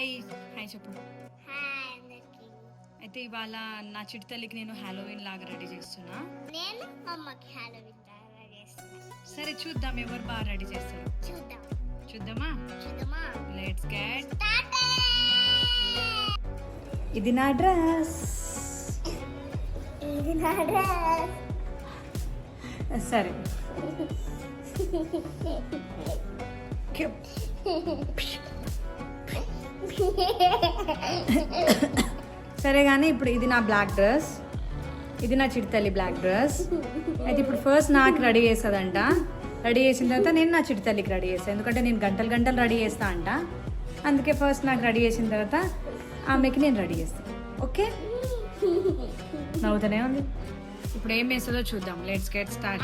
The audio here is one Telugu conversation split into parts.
హాయ్. హాయ్ చెప్పు. అయితే ఇవాళ నా చిట్తల్లికి నేను హాలోవిన్ లాగా రెడీ చేస్తున్నా. నేను మా అమ్మకి హాలోవిన్ తయారు చేస్తున్నా. సరే చూద్దాం ఎవరు బాగా రెడీ చేస్తారు. చూద్దాం. చూద్దామా? చూద్దామా? లెట్స్ గెట్ ఇది నా డ్రెస్. ఇది నా డ్రెస్. సరే. సరే కానీ ఇప్పుడు ఇది నా బ్లాక్ డ్రెస్. ఇది నా చిట్తల్లి బ్లాక్ డ్రెస్. అయితే ఇప్పుడు ఫస్ట్ నాకు రెడీ చేస్తుందంట. రెడీ చేసిన తర్వాత నేను నా చిట్తల్లికి రెడీ చేస్తాను ఎందుకంటే నేను గంటలు గంటలు రెడీ చేస్తా అంట. అందుకే ఫస్ట్ నాకు రెడీ చేసిన తర్వాత ఆమెకి నేను రెడీ చేస్తాను ఓకే? నవ్వుతూనే ఉంది. ఇప్పుడు ఏం వేస్తుందో చూద్దాం. Let's get start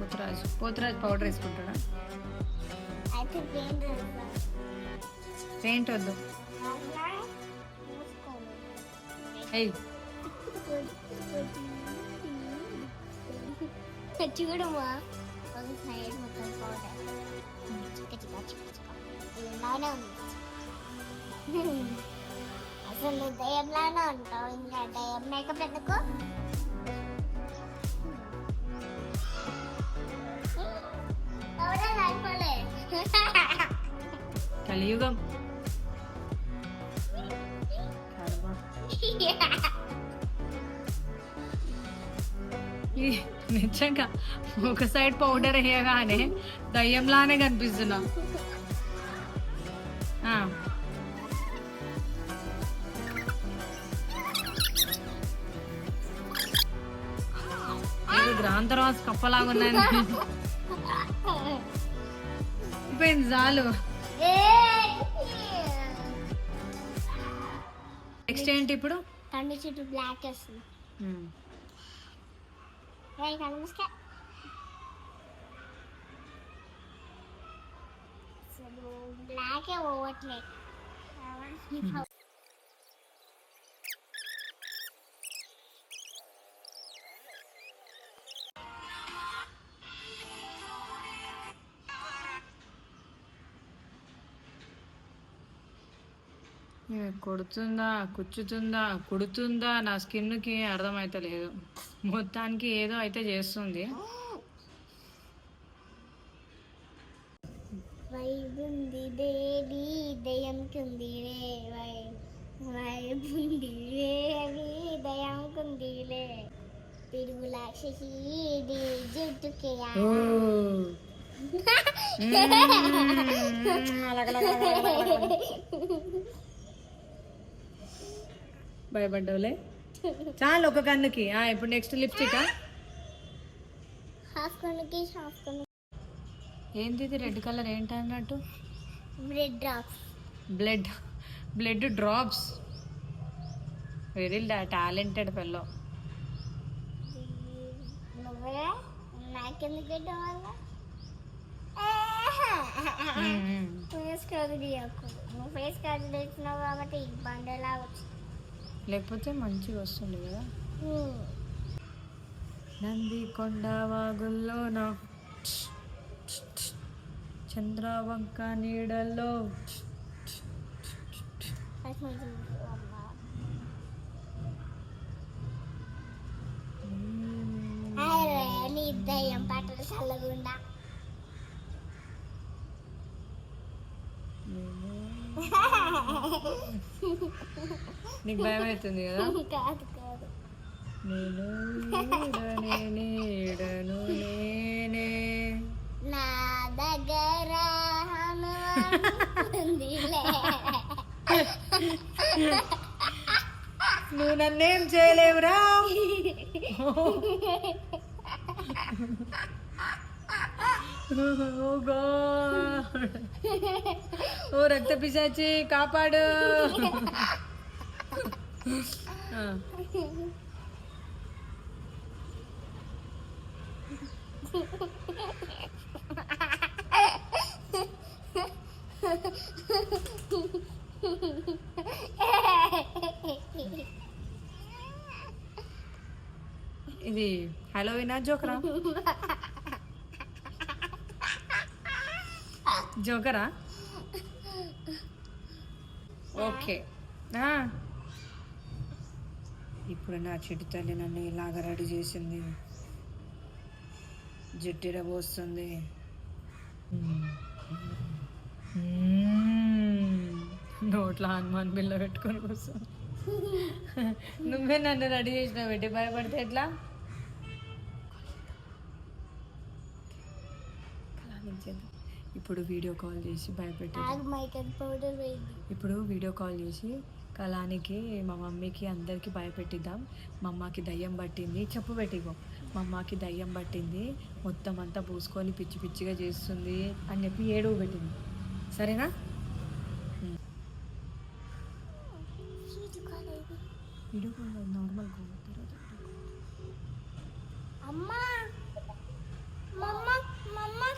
Poturaju Poturaju. Powder వేసుకుంటాడా? Paint వద్దు. అయ్యి చూడమా ఒక సైడ్ మొత్తం పౌడర్ చిక్క చిక్క చిక్క చిక్క. ఇలానే ఉంది. అసలు దయ్యంలానే ఉంటావు. ఇంకా దయ్యం మేకప్ ఎందుకు? కలియుగం నిజంగా ఒక సైడ్ పౌడర్ వేయగానే దయ్యంలానే కనిపిస్తున్నా. ఆ. ఇది గ్రాంతరాస్ కప్పలాగా ఉన్నాను అయిపోయింది చాలు నెక్స్ట్ ఏంటి ఇప్పుడు? కన్ను చుట్టూ బ్లాక్ వస్తుంది. బ్లాకే పోవట్లే కొడుతుందా కుచ్చుతుందా కుడుతుందా నా స్కిన్కి అర్థమైతలేదు. మొత్తానికి ఏదో అయితే చేస్తుంది. వైబ్ ఉంది దేవి దయ్యంకి ఉంది రే వై వైబ్ ఉంది దేవి దయ్యంకి ఉంది లే పిడుగు లాక్షసి ఇది జుట్టుకి భయపడ్డావులే? చాలు ఒక కన్నుకి. ఆ, ఇప్పుడు నెక్స్ట్ లిప్స్టిక్ హాఫ్ హాఫ్ ఏంది ఇది రెడ్ కలర్ ఏంటి అన్నట్టు? Drops blood blood drops very talented వల్ల ఫేస్ కార్డు నువ్వు? ఫేస్ కార్డు తెచ్చినావు కాబట్టి బండలా వచ్చింది? లేకపోతే మంచిగా వస్తుంది కదా? నంది కొండ వాగుల్లోన చంద్రవంక నీడల్లో నీ పాటలు చల్లగుండా? నీకు భయం అవుతుంది కదా? కాదు కాదు. నేను నీడనే నేనే. నా దగ్గర. నువ్వు నన్నేం చేయలేవురా? ఓ గాడ్ ఓ రక్త పిశాచి కాపాడు. ఇది హలో వినా జోక్రా? జోకరా? ఓకే. ఇప్పుడు నా చెట్టు తల్లి నన్ను ఇలాగ రెడీ చేసింది. జుట్టిర పోస్తుంది. నోట్లో హనుమాన్ బిల్ల పెట్టుకొని కూర్చొని నువ్వే నన్ను రెడీ చేసినావు పెట్టి భయపడితే ఎట్లా? ఇప్పుడు వీడియో కాల్ చేసి భయపెట్టి నాకు మైకల్ పౌడర్ వేయండి ఇప్పుడు వీడియో కాల్ చేసి కళానికి మా మమ్మీకి అందరికీ భయపెట్టిద్దాం. మా అమ్మకి దయ్యం పట్టింది. చెప్పు పెట్టిగో మా అమ్మకి దయ్యం పట్టింది. మొత్తం అంతా పూసుకొని పిచ్చి పిచ్చిగా చేస్తుంది అని చెప్పి ఏడుగు పెట్టింది. సరేనా? వీడియో కాల్ నార్మల్ కాల్ అమ్మా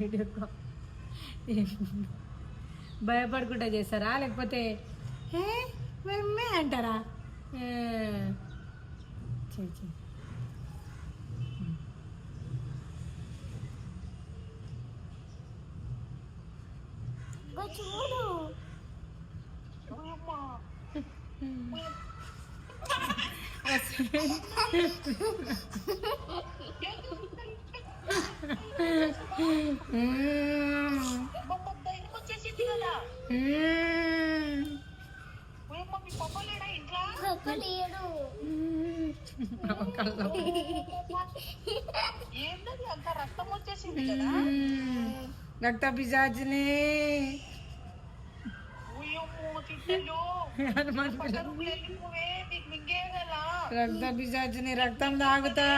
వీడియో కాల్. భయపడకుండా చేస్తారా? లేకపోతే ఏ మేమే అంటారా? ఏ, చెయ్, చెయ్. ఇగో చూడు మ్మ్. మ్మ్. ఒక్క లేడు కళ్ళు. ఏంటది అంత రక్తం వచ్చేసింది కదా మ్మ్. రక్త పిశాచిని ఉయ్యమ్మో తిట్టలు హనుమాన్ పిల్ల. నువ్వు వెళ్ళిపోవే నీకు మింగే కదా రక్త పిశాచిని రక్తం తాగుతా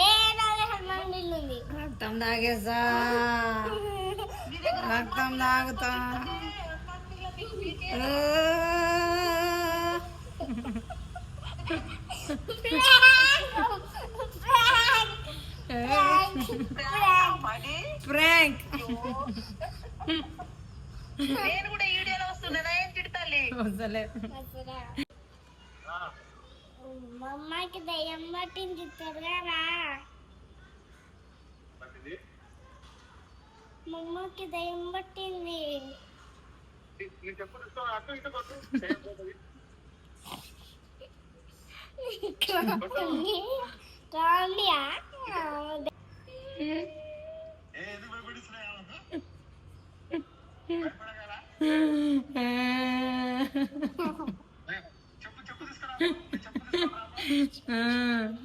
ఏ నాది హనుమాన్ బిల్లు ఉంది రక్తం తాగేసా? రక్తం తాగుతా? ప్రాంక్ నేను కూడా వీడియోలో వస్తున్నా. ఏం తిడతాలి వస్తలే. మా అమ్మాయికి దయ్యం పట్టింది. త్వరగా మా అమ్మకి దయ్యం పట్టింది కాండియా రక్తం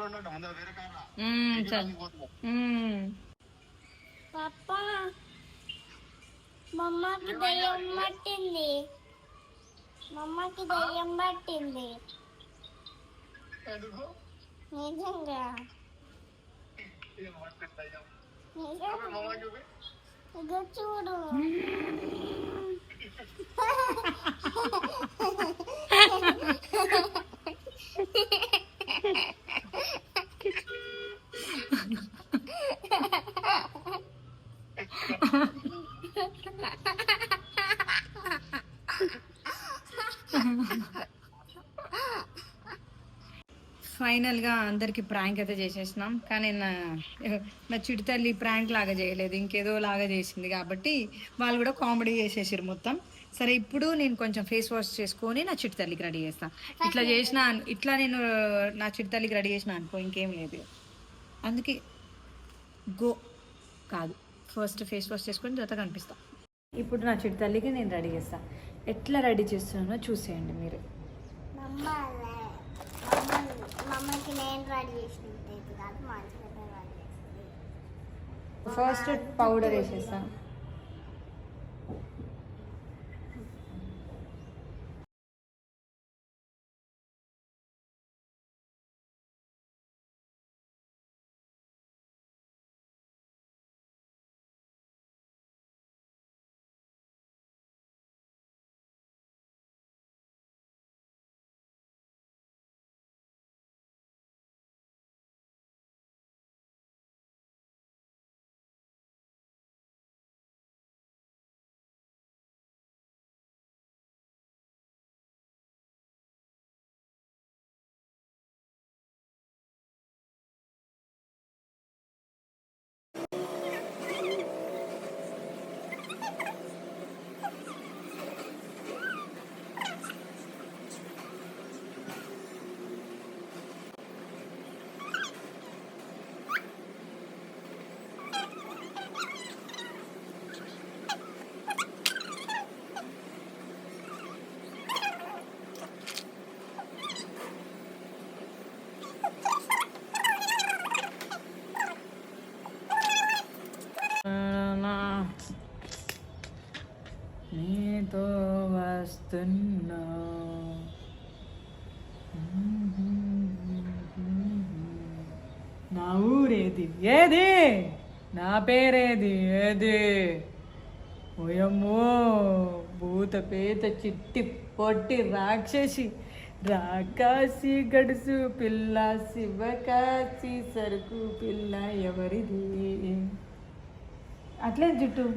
ఉండండి ముందర వేరే కారణం ఉమ్, సరే పోతున్నా. ఉమ్. పప్ప మా అమ్మకి దయ్యం పట్టింది. మా అమ్మకి దయ్యం పట్టింది. నిజంగా? నిజంగా చెప్పు ఫైనల్గా అందరికి ప్రాంక్ అయితే చేసేసినాం. కానీ నా నా చిటి తల్లి ప్రాంక్ లాగా చేయలేదు. ఇంకేదో లాగా చేసింది కాబట్టి వాళ్ళు కూడా కామెడీ చేసేసారు మొత్తం. సరే ఇప్పుడు నేను కొంచెం ఫేస్ వాష్ చేసుకొని నా చిట్టు తల్లికి రెడీ చేస్తా. ఇట్లా చేసిన ఇట్లా నేను నా చిట్టు తల్లికి రెడీ చేసిన అనుకో ఇంకేం లేదు. అందుకే గో కాదు. ఫస్ట్ ఫేస్ వాష్ చేసుకొని తర్వాత కనిపిస్తా. ఇప్పుడు నా చిట్టు తల్లికి నేను రెడీ చేస్తా. ఎట్లా రెడీ చేస్తున్నానో చూసేయండి మీరు. మమ్మ మమ్మకి నేను రెడీ చేసినట్టు ఇది కాదు మా ఇంట్లో రెడీ చేస్తుంది ఫస్ట్ పౌడర్ వేసేస్తా నీతో వస్తున్నా నా ఊరేది ఏది? నా పేరేది? ఏది? ఓయమ్మో భూత పేత చిట్టి పొట్టి రాక్షసి రాకాసి గడుసు పిల్ల శివకాసి సరుకు పిల్ల ఎవరిది? అట్లే జుట్టు.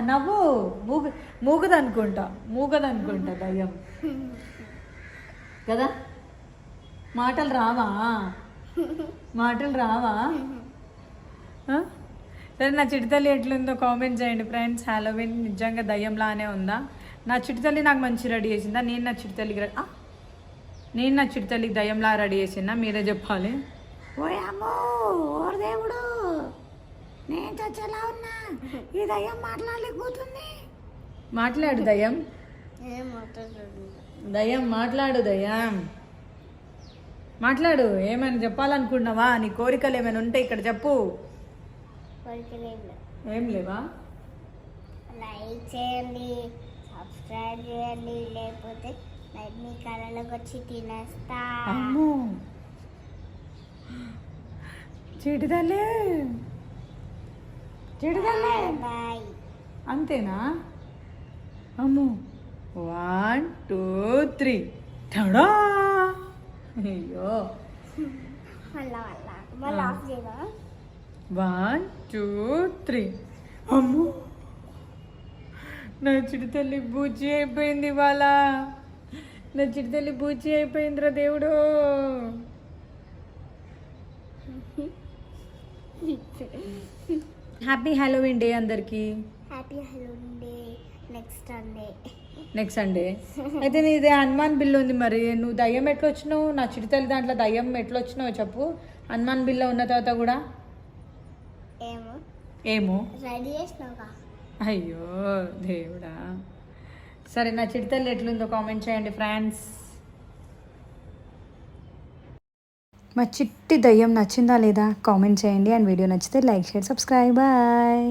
నవ్వు. మూగ మూగదనుకుంటా. మూగదనుకుంటా దయ్యం. కదా? మాటలు రావా? మాటలు రావా? సరే నా చిటితల్లి ఎట్లుందో కామెంట్ చేయండి ఫ్రెండ్స్ హాలోవిన్ నిజంగా దయ్యంలానే ఉందా? నా చిటితల్లి నాకు మంచి రెడీ చేసిందా? నేను నా చిటితల్లికి నేను నా చిటితల్లికి దయ్యంలా రెడీ చేసిందా? మీరే చెప్పాలి. ఓయమ్మో ఓర్ దేవుడు నేను చచ్చేలా ఉన్నా? ఈ దయ్యం మాట్లాడలేకపోతుంది. మాట్లాడు దయ్యం. దయ్యం మాట్లాడు దయ్యం. మాట్లాడు ఏమైనా చెప్పాలనుకున్నావా? నీ కోరికలు ఏమైనా ఉంటే ఇక్కడ చెప్పు. ఏం లేవా. లైక్ చేయండి సబ్స్క్రైబ్ చేయండి లేకపోతే లైక్ మీ వచ్చి తినేస్తా. అమ్మో! చిటిదల్లే చిటిదల్లే బాయ్ అంతేనా? అమ్మో! One two three. టడా! అయ్యో! మళ్ళా మళ్ళా. మళ్ళీ ఆఫ్ చేయవా వన్ టూ త్రీ. అమ్మో! నా చిడితల్లి బూచి అయిపోయింది ఇవాళ. నా చిడితల్లి బూచి అయిపోయిందిరా దేవుడు. హ్యాపీ హ్యాలోవిన్ డే అందరికీ. Happy Halloween day next Sunday next Sunday అయితే నీది హనుమాన్ బిల్లు ఉంది మరి. నువ్వు దయ్యం ఎట్లా వచ్చినావు నా చిడితల్లి దాంట్లో దయ్యం ఎట్లా వచ్చినావు చెప్పు. హనుమాన్ బిల్లు ఉన్న తర్వాత కూడా. ఏమో? రెడీ చేసినావుగా. అయ్యో దేవుడా. సరే నా చిడితల్లి ఎట్లుందో కామెంట్ చేయండి ఫ్రెండ్స్. మా చిట్టి దయ్యం నచ్చిందా లేదా కామెంట్ చేయండి అండ్ వీడియో నచ్చితే లైక్ షేర్ సబ్స్క్రైబ్. బాయ్.